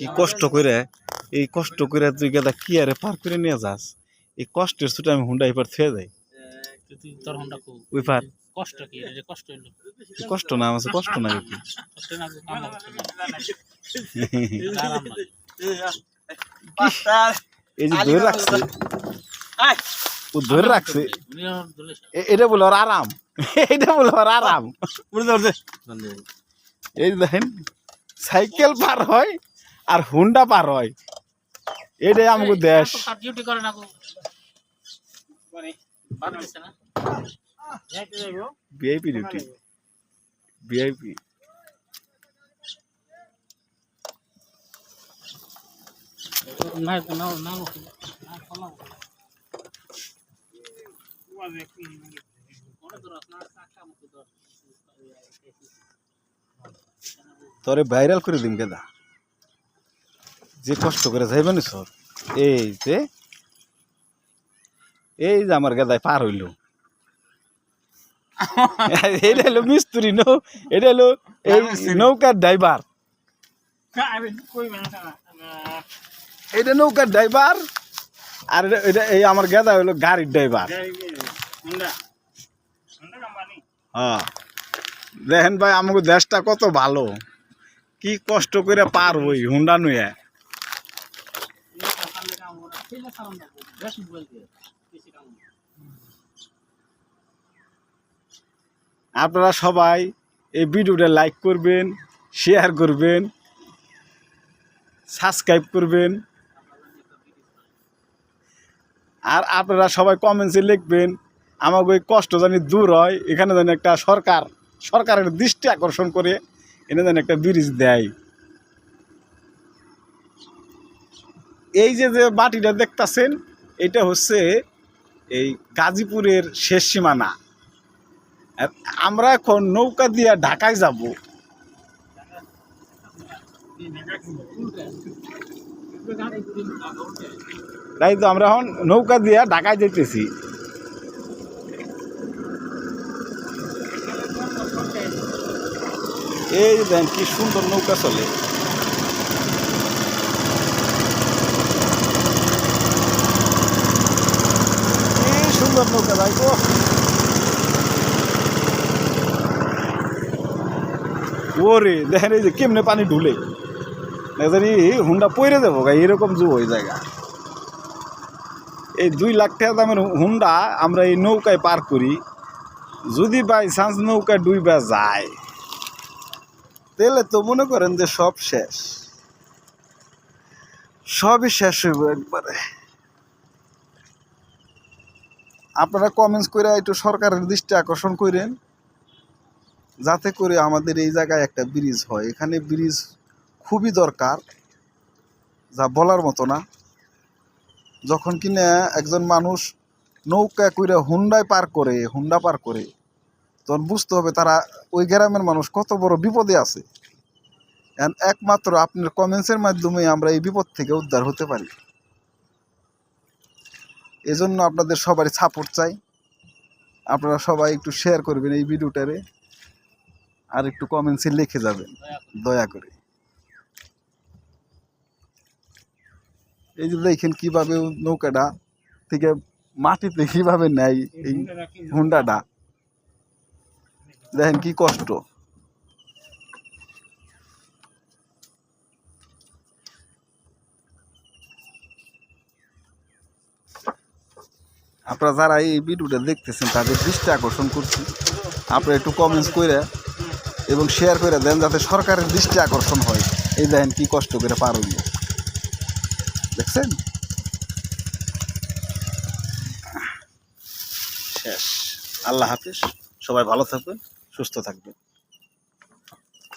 কি কষ্ট করে এই কষ্ট করে তুই গেদা কি আরে পার করে নিয়ে যাস? এই কষ্টের ছুটে আমি হুন্ডা এবার থুয়ে যাই। তোর হন্ডা ওই পার। কষ্ট কি এটা কষ্ট না আমার কষ্ট কি। না না এই যে ধরে রাখছে। ও ধরে রাখছে। এটা বলে ওর আরাম। এটা বলে ওর আরাম। এই দেখেন সাইকেল পার হয়। আর হুন্ডা পার হয়। এটাই আমাকে দেশ। ভিআইপি ডিউটি ভিআইপি তোরে ভাইরাল করে দিম কেদা? যে কষ্ট করে যাইবেন সর এই যে এই যে আমার গেদায় পার হইল। এটা হলো মিস্ত্রি নৌ এটা হলো এই নৌকার ড্রাইভার। এটা নৌকার ড্রাইভার আর এটা- এই আমার গেদা হলো গাড়ির ড্রাইভার। হ্যাঁ। দেখেন ভাই আমাকে দেশটা কত ভালো। কি কষ্ট করে পার হই হুন্ডা নুয়ে। আপনারা সবাই এই ভিডিওটা লাইক করবেন শেয়ার করবেন সাবস্ক্রাইব করবেন। আর আপনারা সবাই কমেন্টসে লিখবেন, আমাকে ওই কষ্ট জানি দূর হয়, এখানে যেন একটা সরকার, সরকারের দৃষ্টি আকর্ষণ করে, এনে যেন একটা ব্রিজ দেয়। এই যে যে বাটিটা দেখতাছেন, এটা হচ্ছে এই গাজীপুরের শেষ সীমানা। আমরা এখন নৌকা দিয়ে ঢাকায় যাব। তাই তো আমরা এখন নৌকা দিয়ে ঢাকায় যেতেছি এই যে দেখেন কি সুন্দর নৌকা চলে কি ওরে, দেখেন এই যে কেমনে পানি ঢুলে। জানি হুন্ডা পইরে যাব গা, এরকম জু হয়ে জায়গা এই দুই লাখ টাকা দামের হুন্ডা আমরা এই নৌকায় পার করি। যদি বাই চান্স নৌকায় ডুইবা যায়, তাহলে তো মনে করেন যে সব শেষ। সবই শেষ হইব একবারে। আপনারা কমেন্টস করে একটু সরকারের দৃষ্টি আকর্ষণ করেন যাতে করে আমাদের এই জায়গায় একটা ব্রিজ হয়। এখানে ব্রিজ খুবই দরকার, যা বলার মতো না। যখন কিনা একজন মানুষ নৌকা কইরা হুন্ডায় পার করে, হুন্ডা পার করে, তখন বুঝতে হবে তারা ওই গ্রামের মানুষ কত বড় বিপদে আছে। একমাত্র আপনার কমেন্টসের মাধ্যমে আমরা এই বিপদ থেকে উদ্ধার হতে পারি। এজন্য আপনাদের সবারই সাপোর্ট চাই। আপনারা সবাই একটু শেয়ার করবেন এই ভিডিওটারে। আর একটু কমেন্টসে লিখে যাবেন, দয়া করে। এই যে দেখেন কীভাবে নৌকাটা থেকে মাটিতে কীভাবে নেয় এই হুন্ডাটা। দেখেন কি কষ্ট। আপনারা যারা এই ভিডিওটা দেখতেছেন, তাদের দৃষ্টি আকর্ষণ করছি। আপনারা একটু কমেন্টস করে এবং শেয়ার করে দেন যাতে সরকারের দৃষ্টি আকর্ষণ হয়। এই দেখেন কি কষ্ট করে পার দেখছেন? শেষ। আল্লাহ হাফিজ। সবাই ভালো থাকবেন, সুস্থ থাকবেন।